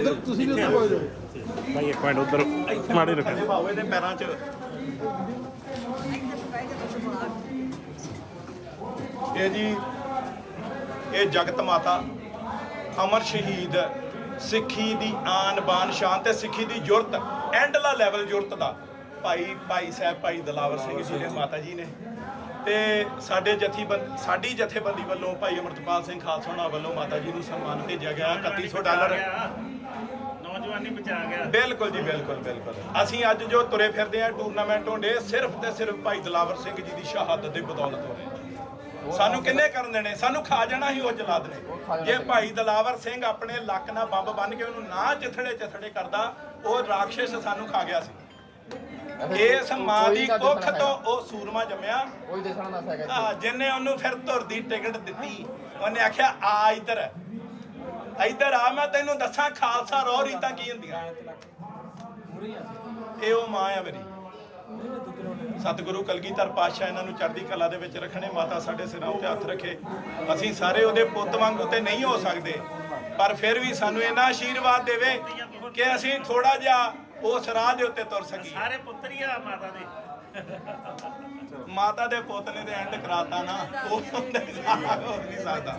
ਉਧਰ ਤੁਸੀਂ ਵੀ ਉੱਧਰ ਹੋ ਜਾਓ। ਭਾਈ ਇੱਕ ਮਿੰਟ ਉਧਰ ਮਾੜੇ ਥੱਲੇ ਭਾਵੇਂ ਦੇ ਪੈਰਾਂ 'ਚ। ਇਹ ਜੀ ਇਹ ਜਗਤ ਮਾਤਾ ਅਮਰ ਸ਼ਹੀਦ ਸਿੱਖੀ ਦੀ ਆਨ ਬਾਨ ਸ਼ਾਨ ਤੇ ਸਿੱਖੀ ਦੀ ਜੁਰਤ ਐਂਡਲਾ ਲੈਵਲ ਜੁਰਤ ਦਾ। ਭਾਈ ਭਾਈ ਸਾਹਿਬ ਭਾਈ ਦਲਾਵਰ ਸਿੰਘ ਜੀ ਨੇ ਮਾਤਾ ਜੀ ਨੇ। ਤੇ ਸਾਡੇ ਜਥੀਬੰਦ ਸਾਡੀ ਜਥੇਬੰਦੀ ਵੱਲੋਂ ਭਾਈ ਅਮਰਤਪਾਲ ਸਿੰਘ ਖਾਲਸਾ ਹੋਣਾ ਵੱਲੋਂ ਮਾਤਾ ਜੀ ਨੂੰ ਸਨਮਾਨ ਭੇਜਿਆ ਗਿਆ। 3100 ਡਾਲਰ ਨੌਜਵਾਨੀ ਬਚਾ ਗਿਆ। ਬਿਲਕੁਲ ਜੀ ਬਿਲਕੁਲ ਬਿਲਕੁਲ। ਅਸੀਂ ਅੱਜ ਜੋ ਤੁਰੇ ਫਿਰਦੇ ਆ ਟੂਰਨਾਮੈਂਟ ਹੁੰਦੇ ਸਿਰਫ ਤੇ ਸਿਰਫ ਭਾਈ ਦਲਾਵਰ ਸਿੰਘ ਜੀ ਦੀ ਸ਼ਹਾਦਤ ਦੀ ਬਦੌਲਤ ਹੋ ਰਹੇ। ਸਾਨੂੰ ਕਿੰਨੇ ਕਰਨ ਦੇਣੇ? ਸਾਨੂੰ ਖਾ ਜਾਣਾ ਹੀ ਉਹ ਜਲਾਦ ਨੇ। ਜੇ ਭਾਈ ਦਲਾਵਰ ਸਿੰਘ ਆਪਣੇ ਲੱਕ ਨਾਲ ਬੰਬ ਬੰਨ ਕੇ ਉਹਨੂੰ ਨਾ ਚਿਥੜੇ ਚਿਥੜੇ ਕਰਦਾ ਉਹ ਰਾਖਸ਼ ਸਾਨੂੰ ਖਾ ਗਿਆ ਸੀ। ਇਸ ਮਾਂ ਦੀ ਕੁੱਖ ਤੋਂ ਉਹ ਸੂਰਮਾ ਜੰਮਿਆ। ਕੋਈ ਦੇਸ਼ਣਾ ਨਾ ਹੈਗਾ ਆ ਜਿੰਨੇ ਉਹਨੂੰ ਫਿਰ ਧੁਰ ਦੀ ਟਿਕਟ ਦਿੱਤੀ ਉਹਨੇ ਆਖਿਆ ਆ ਇੱਧਰ। ਇੱਧਰ ਆ ਮੈਂ ਤੈਨੂੰ ਦੱਸਾਂ ਖਾਲਸਾ ਰੋਹ ਰੀਤਾਂ ਕੀ ਹੁੰਦੀਆਂ। ਇਹ ਉਹ ਮਾਂ ਆ ਮੇਰੀ। ਸਤਿਗੁਰੂ ਕਲਗੀਧਰ ਪਾਤਸ਼ਾਹ ਇਹਨਾਂ ਨੂੰ ਚੜ੍ਹਦੀ ਕਲਾ ਦੇ ਵਿੱਚ ਰੱਖਣੇ ਮਾਤਾ ਸਾਡੇ ਸਿਰਾਂ ਉੱਤੇ ਹੱਥ ਰੱਖੇ। ਅਸੀਂ ਸਾਰੇ ਉਹਦੇ ਪੁੱਤ ਵਾਂਗੂ ਤੇ ਨਹੀਂ ਹੋ ਸਕਦੇ ਪਰ ਫਿਰ ਵੀ ਸਾਨੂੰ ਇਹਨਾਂ ਆਸ਼ੀਰਵਾਦ ਦੇਵੇ ਕਿ ਅਸੀਂ ਥੋੜਾ ਜਿਹਾ ਉਸ ਰਾਹ ਦੇ ਉੱਤੇ ਤੁਰ ਸਕੀਏ। ਸਾਰੇ ਪੁੱਤਰ ਹੀ ਆ ਮਾਤਾ ਦੇ। ਮਾਤਾ ਦੇ ਪੁੱਤ ਨੇ ਤੇ ਐਂਡ ਕਰਾਤਾ ਨਾ ਉਹ ਨਹੀਂ ਸਕਦਾ।